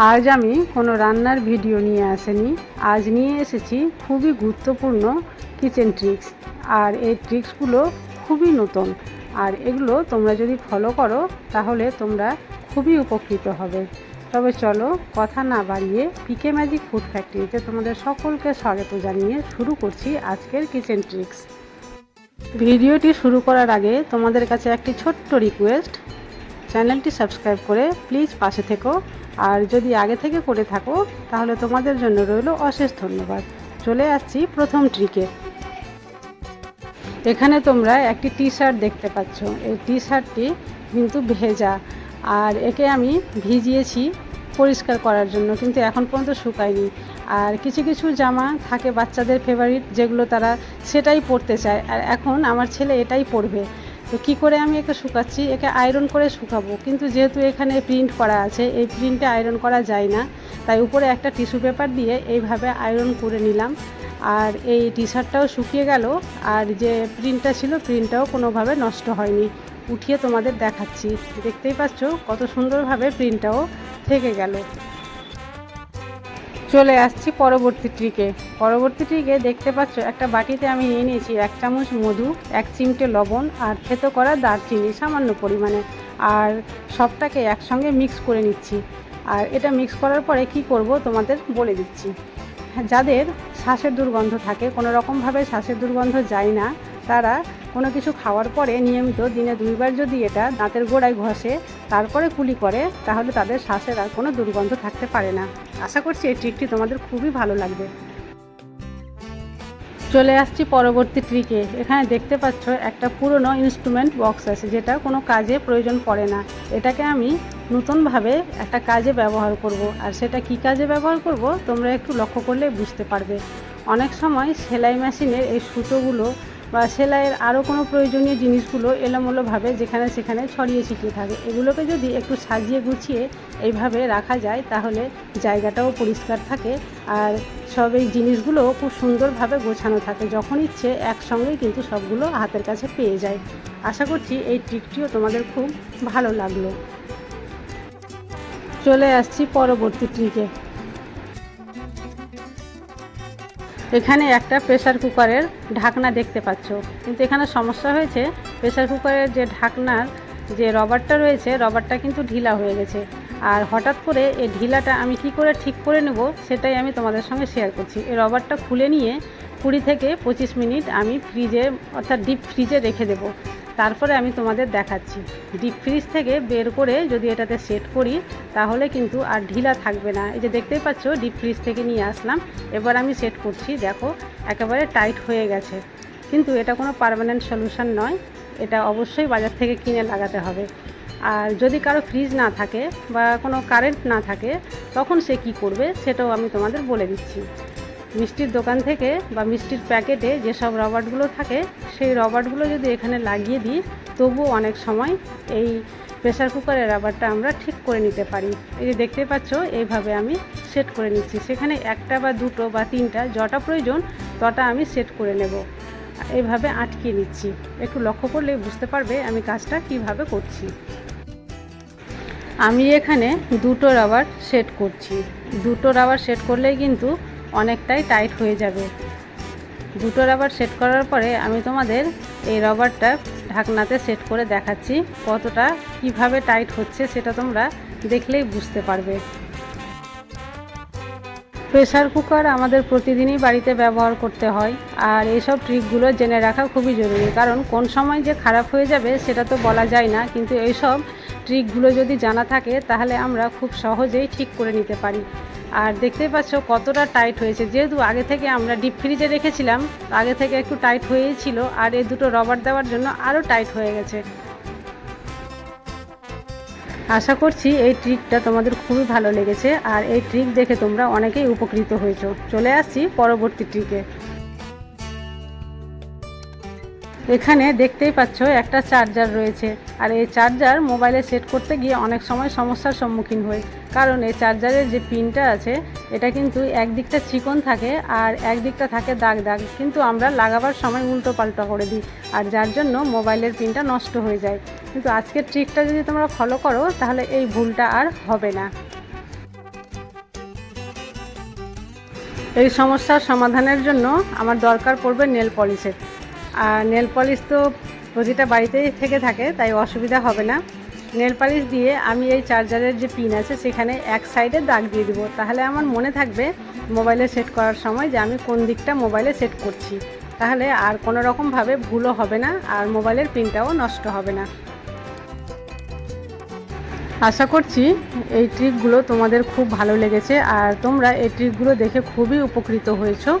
আজ আমি কোনো রান্নার ভিডিও নিয়ে আসেনি। আজ নিয়ে এসেছি খুবই গুরুত্বপূর্ণ কিচেন ট্রিক্স আর এই ট্রিক্সগুলো খুবই নতুন। আর এগুলো তোমরা যদি ফলো করো, তাহলে তোমরা খুবই উপকৃত হবে। তবে চলো কথা না বাড়িয়ে পিকে ম্যাজিক ফুড ফ্যাক্টরিতে তোমাদের সকলকে স্বাগত জানিয়ে শুরু করছি আজকের কিচেন ট্রিক্স ভিডিওটি শুরু করার আগে তোমাদের কাছে একটি ছোট্ট রিকোয়েস্ট চ্যানেলটি সাবস্ক্রাইব করে প্লিজ পাশে থেকো। আর যদি আগে থেকে করে থাকো, তাহলে তোমাদের জন্য রইল অশেষ ধন্যবাদ। চলে আসছি প্রথম ট্রিকে। এখানে তোমরা একটি টি শার্ট দেখতে পাচ্ছ। এই টি শার্টটি কিন্তু ভেজা। আর একে আমি ভিজিয়েছি পরিষ্কার করার জন্য, কিন্তু এখন পর্যন্ত শুকায়নি। আর কিছু কিছু জামা থাকে বাচ্চাদের ফেভারিট যেগুলো তারা সেটাই পরতে চায়। আর এখন আমার ছেলে এটাই পরবে। তো কী করে আমি একে শুকাচ্ছি? একে আয়রন করে শুকাবো। কিন্তু যেহেতু এখানে প্রিন্ট করা আছে, এই প্রিন্টে আয়রন করা যায় না। তাই উপরে একটা টিস্যু পেপার দিয়ে এইভাবে আয়রন করে নিলাম। আর এই টি শার্টটাও শুকিয়ে গেল। আর যে প্রিন্টটা ছিল প্রিন্টটাও কোনোভাবে নষ্ট হয়নি। উঠিয়ে তোমাদের দেখাচ্ছি। দেখতেই পাচ্ছ কত সুন্দরভাবে প্রিন্টটাও থেকে গেল। চলে আসছি পরবর্তী ট্রিকে। পরবর্তী ট্রিকে দেখতে পাচ্ছ, একটা বাটিতে আমি নিয়ে নিয়েছি এক চামচ মধু, এক চিমটে লবণ আর থেতো করা দারচিনি সামান্য পরিমাণে। আর সবটাকে একসঙ্গে মিক্স করে নিচ্ছি। আর এটা মিক্স করার পরে কি করব তোমাদের বলে দিচ্ছি। যাদের শ্বাসের দুর্গন্ধ থাকে কোনো রকমভাবে শ্বাসের দুর্গন্ধ যায় না, তারা কোনো কিছু খাওয়ার পরে নিয়মিত দিনে দুইবার যদি এটা দাঁতের গোড়ায় ঘষে, তারপরে কুলি করে, তাহলে তাদের শ্বাসের আর কোনো দুর্গন্ধ থাকতে পারে না। আশা করছি এই ট্রিকটি তোমাদের খুবই ভালো লাগবে। চলে আসছি পরবর্তী ট্রিকে। এখানে দেখতে পাচ্ছ একটা পুরনো ইনস্ট্রুমেন্ট বক্স আছে, যেটা কোনো কাজে প্রয়োজন পড়ে না। এটাকে আমি নতুনভাবে একটা কাজে ব্যবহার করব। আর সেটা কি কাজে ব্যবহার করব, তোমরা একটু লক্ষ্য করলে বুঝতে পারবে। অনেক সময় সেলাই মেশিনের এই সুতোগুলো বা সেলাইয়ের আরও কোনো প্রয়োজনীয় জিনিসগুলো এলোমেলোভাবে যেখানে সেখানে ছড়িয়ে ছিটিয়ে থাকে। এগুলোকে যদি একটু সাজিয়ে গুছিয়ে এইভাবে রাখা যায়, তাহলে জায়গাটাও পরিষ্কার থাকে আর সব এই জিনিসগুলো খুব সুন্দরভাবে গোছানো থাকে। যখন ইচ্ছে একসঙ্গেই কিন্তু সবগুলো হাতের কাছে পেয়ে যায়। আশা করছি এই ট্রিকটিও তোমাদের খুব ভালো লাগল। চলে আসছি পরবর্তী ট্রিকে। এখানে একটা প্রেশার কুকারের ঢাকনা দেখতে পাচ্ছ। কিন্তু এখানে সমস্যা হয়েছে প্রেশার কুকারের যে ঢাকনার যে রবারটা রয়েছে রবারটা কিন্তু ঢিলা হয়ে গেছে। আর হঠাৎ করে এই ঢিলাটা আমি কি করে ঠিক করে নেব, সেটাই আমি তোমাদের সঙ্গে শেয়ার করছি। এই রবারটা খুলে নিয়ে কুড়ি থেকে পঁচিশ মিনিট আমি ফ্রিজে অর্থাৎ ডিপ ফ্রিজে রেখে দেবো। তারপরে আমি তোমাদের দেখাচ্ছি। ডিপ ফ্রিজ থেকে বের করে যদি এটাতে সেট করি, তাহলে কিন্তু আর ঢিলা থাকবে না। এই যে দেখতেই পাচ্ছ ডিপ ফ্রিজ থেকে নিয়ে আসলাম। এবার আমি সেট করছি, দেখো, একেবারে টাইট হয়ে গেছে। কিন্তু এটা কোনো পারমানেন্ট সলিউশন নয়। এটা অবশ্যই বাজার থেকে কিনে লাগাতে হবে। আর যদি কারও ফ্রিজ না থাকে বা কোনো কারেন্ট না থাকে, তখন সে কি করবে, সেটাও আমি তোমাদের বলে দিচ্ছি। মিষ্টির দোকান থেকে বা মিষ্টির প্যাকেটে যেসব রবার্টগুলো থাকে, সেই রবার্টগুলো যদি এখানে লাগিয়ে দিই, তবুও অনেক সময় এই প্রেসার কুকারের রাবারটা আমরা ঠিক করে নিতে পারি। এই যে দেখতে পাচ্ছ, এইভাবে আমি সেট করে নিচ্ছি। সেখানে একটা বা দুটো বা তিনটা যটা প্রয়োজন, তটা আমি সেট করে নেব। এইভাবে আটকিয়ে নিচ্ছি। একটু লক্ষ্য করলে বুঝতে পারবে আমি কাজটা কীভাবে করছি। আমি এখানে দুটো রাবার সেট করছি। দুটো রাবার সেট করলেই কিন্তু অনেকটাই টাইট হয়ে যাবে। দুটো রাবার সেট করার পরে আমি তোমাদের এই রবারটা ঢাকনাতে সেট করে দেখাচ্ছি, কতটা কীভাবে টাইট হচ্ছে সেটা তোমরা দেখলেই বুঝতে পারবে। প্রেশার কুকার আমাদের প্রতিদিনই বাড়িতে ব্যবহার করতে হয়, আর এইসব ট্রিকগুলো জেনে রাখা খুবই জরুরি, কারণ কোন সময় যে খারাপ হয়ে যাবে সেটা তো বলা যায় না, কিন্তু এইসব ট্রিকগুলো যদি জানা থাকে তাহলে আমরা খুব সহজেই ঠিক করে নিতে পারি। আর দেখতেই পাচ্ছ কতটা টাইট হয়েছে। যেহেতু আগে থেকে আমরা ডিপ ফ্রিজে রেখেছিলাম আগে থেকে একটু টাইট হয়েই ছিল, আর এই দুটো রবার দেওয়ার জন্য আরও টাইট হয়ে গেছে। আশা করছি এই ট্রিকটা তোমাদের খুবই ভালো লেগেছে, আর এই ট্রিক দেখে তোমরা অনেকেই উপকৃত হয়েছো। চলে আসছি পরবর্তী ট্রিকে এখানে দেখতেই পাচ্ছ একটা চার্জার রয়েছে। আর এই চার্জার মোবাইলে সেট করতে গিয়ে অনেক সময় সমস্যার সম্মুখীন হই। কারণ এই চার্জারের যে পিনটা আছে, এটা কিন্তু একদিকটা চিকন থাকে আর একদিকটা থাকে দাগ দাগ। কিন্তু আমরা লাগাবার সময় উল্টো পাল্টা করে দিই আর যার জন্য মোবাইলের পিনটা নষ্ট হয়ে যায়। কিন্তু আজকের ট্রিকটা যদি তোমরা ফলো করো, তাহলে এই ভুলটা আর হবে না। এই সমস্যার সমাধানের জন্য আমার দরকার পড়বে নেল পলিশের। আর নেল পলিশ তো প্রতিটা বাড়িতেই থেকে থাকে, তাই অসুবিধা হবে না। নেল পালিশ দিয়ে আমি এই চার্জারের যে পিন আছে, সেখানে এক সাইডে দাগ দিয়ে দিব। তাহলে আমার মনে থাকবে মোবাইলে সেট করার সময় যে আমি কোন দিকটা মোবাইলে সেট করছি। তাহলে আর কোনো রকমভাবে ভুলও হবে না, আর মোবাইলের পিনটাও নষ্ট হবে না। আশা করছি এই ট্রিকগুলো তোমাদের খুব ভালো লেগেছে, আর তোমরা এই ট্রিকগুলো দেখে খুবই উপকৃত হয়েছো।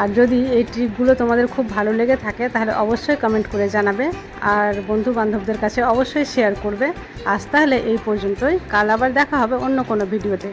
আর যদি এই ট্রিপগুলো তোমাদের খুব ভালো লেগে থাকে, তাহলে অবশ্যই কমেন্ট করে জানাবে। আর বন্ধু বান্ধবদের কাছে অবশ্যই শেয়ার করবে। আজ তাহলে এই পর্যন্তই। কাল আবার দেখা হবে অন্য কোনো ভিডিওতে